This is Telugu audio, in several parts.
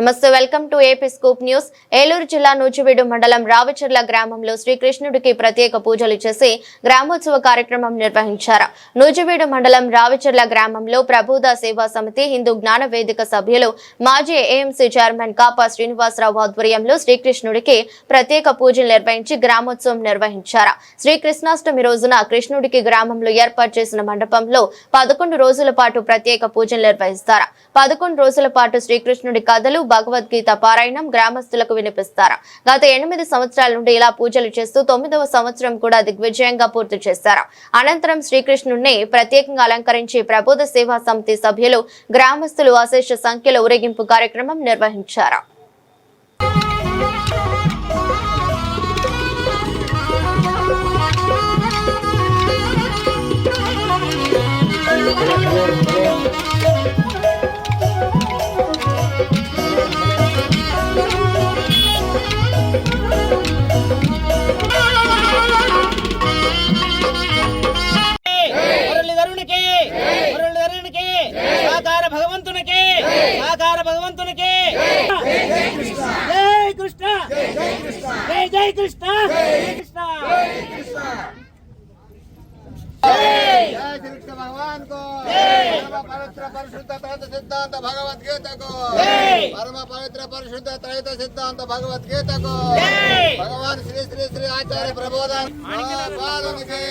నమస్తే welcome to AP scoop news. Eluru జిల్లా నూజివీడు మండలం రావచర్ల గ్రామంలో శ్రీకృష్ణుడికి ప్రత్యేక పూజలు చేసి గ్రామోత్సవ కార్యక్రమం నిర్వహించారు. నూజివీడు మండలం రావచర్ల గ్రామంలో ప్రబోధ సేవా సమితి హిందూ జ్ఞాన వేదిక సభ్యులు మాజీ ఏఎంసీ చైర్మన్ కాపా శ్రీనివాసరావు ఆధ్వర్యంలో శ్రీకృష్ణుడికి ప్రత్యేక పూజలు నిర్వహించి గ్రామోత్సవం నిర్వహించారు. శ్రీకృష్ణాష్టమి రోజున కృష్ణుడికి గ్రామంలో ఏర్పాటు చేసిన మండపంలో పదకొండు రోజుల పాటు ప్రత్యేక పూజలు నిర్వహిస్తారు. పదకొండు రోజుల పాటు శ్రీకృష్ణుడి కథలు భగవద్గీత పారాయణం గ్రామస్తులకు వినిపిస్తారు. గత ఎనిమిది సంవత్సరాల నుండి ఇలా పూజలు చేస్తూ తొమ్మిదవ సంవత్సరం కూడా దిగ్విజయంగా పూర్తి చేశారు. అనంతరం శ్రీకృష్ణుడిని ప్రత్యేకంగా అలంకరించి ప్రబోధ సేవా సమితి సభ్యులు గ్రామస్తులు అశేష సంఖ్యలో ఊరేగింపు కార్యక్రమం నిర్వహించారు. మురళీధరునికి జై జై కృష్ణ కృష్ణ जय श्री कृष्ण भगवान को परम पवित्र परिशुद्ध त्रैत सिद्धांत भगवत गीता को जय। परम पवित्र परिशुद्ध त्रैत सिद्धांत भगवत गीता को जय। भगवान श्री श्री श्री आचार्य प्रबोधन पादन के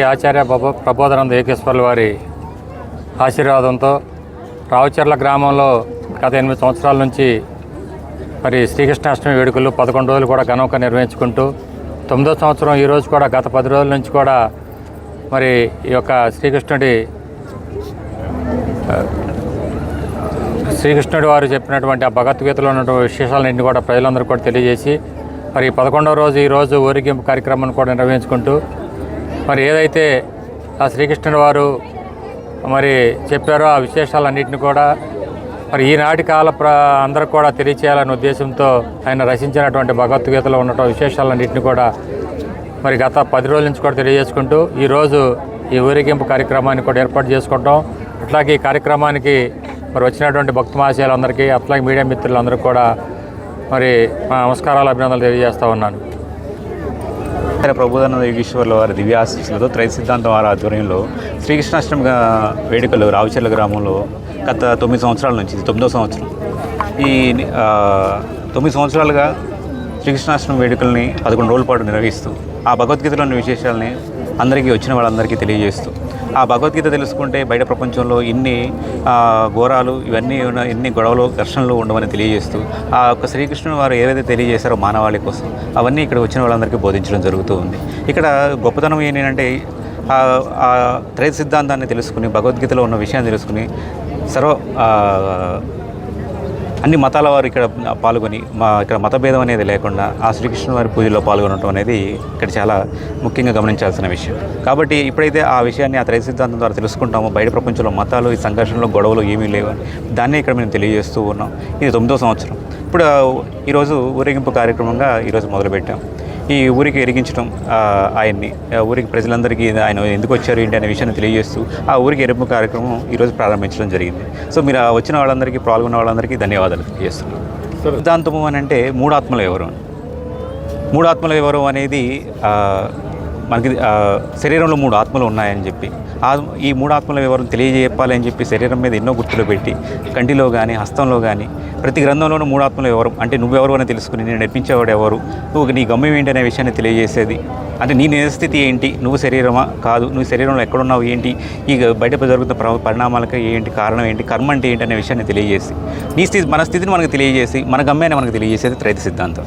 శ్రీ ఆచార్య ప్రభో ప్రబోధానంద ఏకేశ్వర్ల వారి ఆశీర్వాదంతో రావుచర్ల గ్రామంలో గత ఎనిమిది సంవత్సరాల నుంచి మరి శ్రీకృష్ణాష్టమి వేడుకలు పదకొండు రోజులు కూడా ఘనంగా నిర్వహించుకుంటూ తొమ్మిదో సంవత్సరం ఈరోజు కూడా గత పది రోజుల నుంచి కూడా మరి ఈ యొక్క శ్రీకృష్ణుడి శ్రీకృష్ణుడి వారు చెప్పినటువంటి ఆ భగవద్గీతలో ఉన్నటువంటి విశేషాలన్నింటినీ కూడా ప్రజలందరూ కూడా తెలియజేసి మరి పదకొండవ రోజు ఈ రోజు ఊరేగింపు కార్యక్రమాన్ని కూడా నిర్వహించుకుంటూ మరి ఏదైతే ఆ శ్రీకృష్ణుడు వారు మరి చెప్పారో ఆ విశేషాలన్నింటిని కూడా మరి ఈనాటి కాల ప్ర అందరికి కూడా తెలియచేయాలనే ఉద్దేశంతో ఆయన రచించినటువంటి భగవద్గీతలో ఉన్నటువంటి విశేషాలన్నింటినీ కూడా మరి గత పది రోజుల నుంచి కూడా తెలియజేసుకుంటూ ఈరోజు ఈ ఊరేగింపు కార్యక్రమాన్ని కూడా ఏర్పాటు చేసుకుంటాం. అట్లాగే ఈ కార్యక్రమానికి మరి వచ్చినటువంటి భక్త మహాశయాలందరికీ అట్లాగే మీడియా మిత్రులందరూ కూడా మరి మా నమస్కారాలు అభినందనలు తెలియజేస్తూ ఉన్నాను. ప్రభుదానంద యోగేశ్వర్ల వారి దివ్యాశీస్సులతో త్రై సిద్ధాంతం వారి ఆధ్వర్యంలో శ్రీకృష్ణాష్టమి వేడుకలు రావుచర్ల గ్రామంలో గత తొమ్మిది సంవత్సరాల నుంచి తొమ్మిదో సంవత్సరం. ఈ తొమ్మిది సంవత్సరాలుగా శ్రీకృష్ణాష్టమి వేడుకల్ని పదకొండు రోజుల పాటు నిర్వహిస్తూ ఆ భగవద్గీతలోని విశేషాలని అందరికీ వచ్చిన వాళ్ళందరికీ తెలియజేస్తూ ఆ భగవద్గీత తెలుసుకుంటే బయట ప్రపంచంలో ఇన్ని ఘోరాలు ఇవన్నీ ఉన్న ఇన్ని గొడవలు ఘర్షణలు ఉండవని తెలియజేస్తూ ఆ యొక్క శ్రీకృష్ణుని వారు ఏదైతే తెలియజేశారో మానవాళి కోసం అవన్నీ ఇక్కడ వచ్చిన వాళ్ళందరికీ బోధించడం జరుగుతూ ఉంది. ఇక్కడ గొప్పతనం ఏంటంటే ఆ- త్రయ సిద్ధాంతాన్ని తెలుసుకుని భగవద్గీతలో ఉన్న విషయాన్ని తెలుసుకుని సర్వ అన్ని మతాల వారు ఇక్కడ పాల్గొని మా ఇక్కడ మతభేదం అనేది లేకుండా ఆ శ్రీకృష్ణ వారి పూజలో పాల్గొనడం అనేది ఇక్కడ చాలా ముఖ్యంగా గమనించాల్సిన విషయం. కాబట్టి ఇప్పుడైతే ఆ విషయాన్ని ఆ త్రై సిద్ధాంతం ద్వారా తెలుసుకుంటామో. బయట ప్రపంచంలో మతాలు ఈ సంఘర్షణలో గొడవలు ఏమీ లేవని దాన్నే ఇక్కడ మేము తెలియజేస్తూ ఉన్నాం. ఇది తొమ్మిదో సంవత్సరం. ఇప్పుడు ఈరోజు ఊరేగింపు కార్యక్రమంగా ఈరోజు మొదలుపెట్టాం. ఈ ఊరికి ఎరిగించడం ఆయన్ని ఊరికి ప్రజలందరికీ ఆయన ఎందుకు వచ్చారు ఏంటి అనే విషయాన్ని తెలియజేస్తూ ఆ ఊరికి ఎరుపు కార్యక్రమం ఈరోజు ప్రారంభించడం జరిగింది. సో మీరు ఆ వచ్చిన వాళ్ళందరికీ పాల్గొన్న వాళ్ళందరికీ ధన్యవాదాలు తెలియజేస్తున్నాను. సిద్ధాంతము అని అంటే మూడు ఆత్మలు ఎవరు? మూడు ఆత్మలు ఎవరు అనేది మనకి శరీరంలో మూడు ఆత్మలు ఉన్నాయని చెప్పి ఈ మూడు ఆత్మల వివరం తెలియజేయాలి చెప్పి శరీరం మీద ఎన్నో గుర్తులు పెట్టి కంటిలో కానీ హస్తంలో కానీ ప్రతి గ్రంథంలోనూ మూడు ఆత్మల వివరం. అంటే నువ్వెవరు అని తెలుసుకుని నేను నడిపించేవాడు ఎవరు? నువ్వు నీ గమ్యం ఏంటి అనే విషయాన్ని తెలియజేసేది. అంటే నీ నిజస్థితి ఏంటి? నువ్వు శరీరమా? కాదు. నువ్వు శరీరంలో ఎక్కడున్నావు? ఏంటి? ఈ బయట జరుగుతున్న ప్ర- పరిణామాలకు ఏంటి? కారణం ఏంటి? కర్మ అంటే ఏంటి అనే విషయాన్ని తెలియజేసి నీ స్థితి మన స్థితిని మనకు తెలియజేసి మన గమ్యాన్ని మనకు తెలియజేసేది త్రైత సిద్ధాంతం.